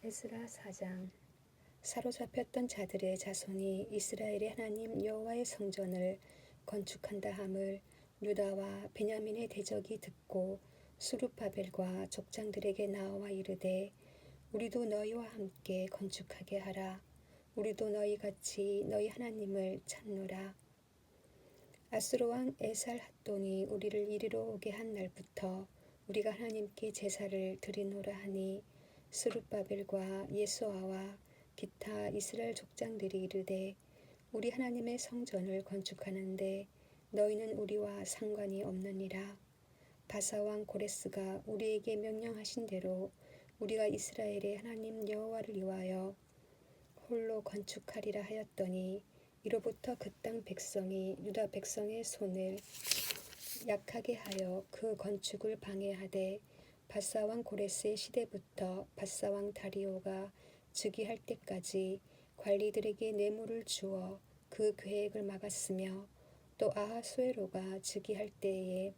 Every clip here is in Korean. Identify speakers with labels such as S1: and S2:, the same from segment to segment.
S1: 에스라 4장 사로잡혔던 자들의 자손이 이스라엘의 하나님 여호와의 성전을 건축한다 함을 유다와 베냐민의 대적이 듣고 수르바벨과 족장들에게 나와 이르되 우리도 너희와 함께 건축하게 하라. 우리도 너희 같이 너희 하나님을 찾노라. 아스로 왕 에살 핫돈이 우리를 이리로 오게 한 날부터 우리가 하나님께 제사를 드리노라 하니 스룹바벨과 예수아와 기타 이스라엘 족장들이 이르되 우리 하나님의 성전을 건축하는데 너희는 우리와 상관이 없느니라. 바사왕 고레스가 우리에게 명령하신 대로 우리가 이스라엘의 하나님 여호와를 위하여 홀로 건축하리라 하였더니 이로부터 그 땅 백성이 유다 백성의 손을 약하게 하여 그 건축을 방해하되 바사왕 고레스의 시대부터 바사왕 다리오가 즉위할 때까지 관리들에게 뇌물을 주어 그 계획을 막았으며 또 아하수에로가 즉위할 때에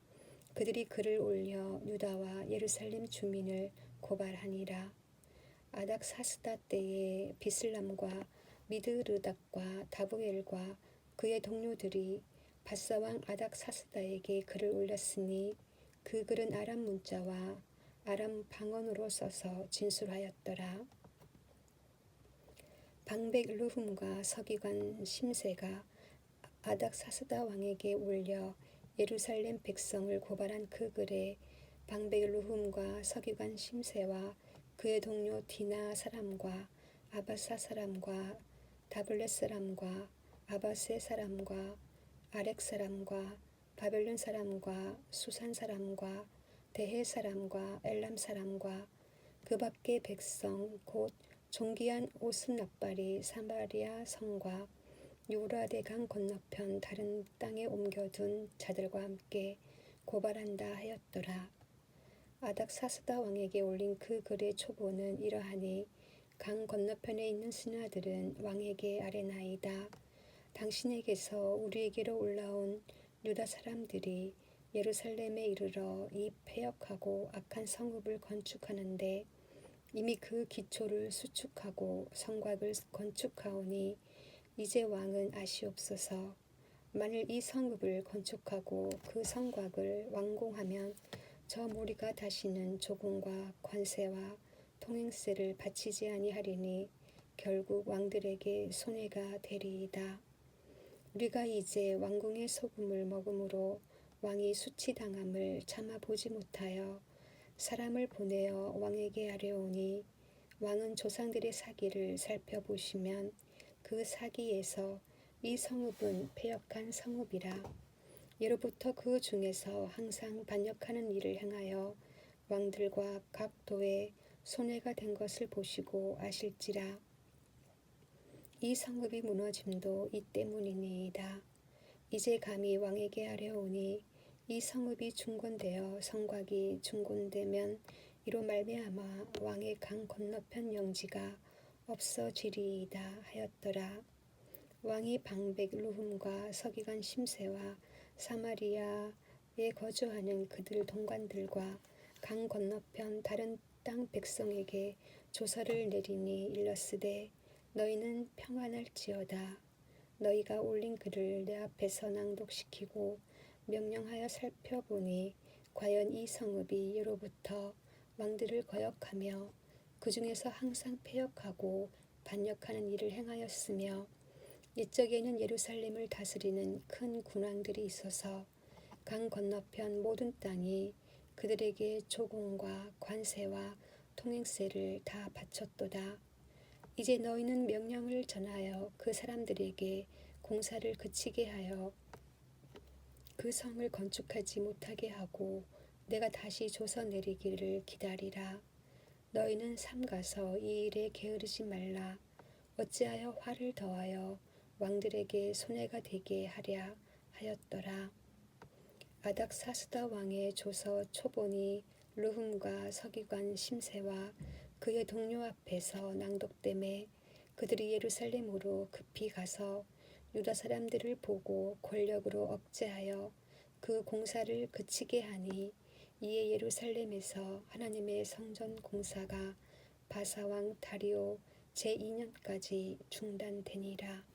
S1: 그들이 글을 올려 유다와 예루살렘 주민을 고발하니라. 아닥사스다 때에 비슬람과 미드르닥과 다부엘과 그의 동료들이 바사왕 아닥사스다에게 글을 올렸으니 그 글은 아람 문자와 아람 방언으로 써서 진술하였더라. 방백 루훔과 서기관 심세가 아닥사스다 왕에게 올려 예루살렘 백성을 고발한 그 글에 방백 루훔과 서기관 심세와 그의 동료 디나 사람과 아바사 사람과 다블렛 사람과 아바세 사람과 아렉 사람과 바벨론 사람과 수산 사람과 대해 사람과 엘람 사람과 그 밖의 백성 곧 종기한 오스 납발이 사마리아 성과 유라데 강 건너편 다른 땅에 옮겨둔 자들과 함께 고발한다 하였더라. 아닥사스다 왕에게 올린 그 글의 초보는 이러하니 강 건너편에 있는 신하들은 왕에게 아뢰나이다. 당신에게서 우리에게로 올라온 유다 사람들이 예루살렘에 이르러 이 폐역하고 악한 성읍을 건축하는데 이미 그 기초를 수축하고 성곽을 건축하오니 이제 왕은 아시옵소서 만일 이 성읍을 건축하고 그 성곽을 완공하면 저 무리가 다시는 조공과 관세와 통행세를 바치지 아니하리니 결국 왕들에게 손해가 되리이다. 우리가 이제 왕궁의 소금을 먹음으로 왕이 수치당함을 참아 보지 못하여 사람을 보내어 왕에게 아뢰오니 왕은 조상들의 사기를 살펴보시면 그 사기에서 이 성읍은 폐역한 성읍이라 예로부터 그 중에서 항상 반역하는 일을 행하여 왕들과 각 도에 손해가 된 것을 보시고 아실지라 이 성읍이 무너짐도 이 때문이니이다. 이제 감히 왕에게 아뢰오니 이 성읍이 중건되어 성곽이 중건되면 이로 말미암아 왕의 강 건너편 영지가 없어지리이다 하였더라. 왕이 방백 루훔과 서기관 심세와 사마리아에 거주하는 그들 동관들과 강 건너편 다른 땅 백성에게 조서를 내리니 일렀으되 너희는 평안할지어다. 너희가 올린 글을 내 앞에서 낭독시키고 명령하여 살펴보니 과연 이 성읍이 예로부터 왕들을 거역하며 그 중에서 항상 폐역하고 반역하는 일을 행하였으며 이쪽에는 예루살렘을 다스리는 큰 군왕들이 있어서 강 건너편 모든 땅이 그들에게 조공과 관세와 통행세를 다 바쳤도다. 이제 너희는 명령을 전하여 그 사람들에게 공사를 그치게 하여 그 성을 건축하지 못하게 하고 내가 다시 조서 내리기를 기다리라. 너희는 삼가서 이 일에 게으르지 말라. 어찌하여 화를 더하여 왕들에게 손해가 되게 하랴 하였더라. 아닥사스다 왕의 조서 초본이 루훔과 서기관 심세와 그의 동료 앞에서 낭독됨에 그들이 예루살렘으로 급히 가서 유다 사람들을 보고 권력으로 억제하여 그 공사를 그치게 하니 이에 예루살렘에서 하나님의 성전 공사가 바사왕 다리오 제2년까지 중단되니라.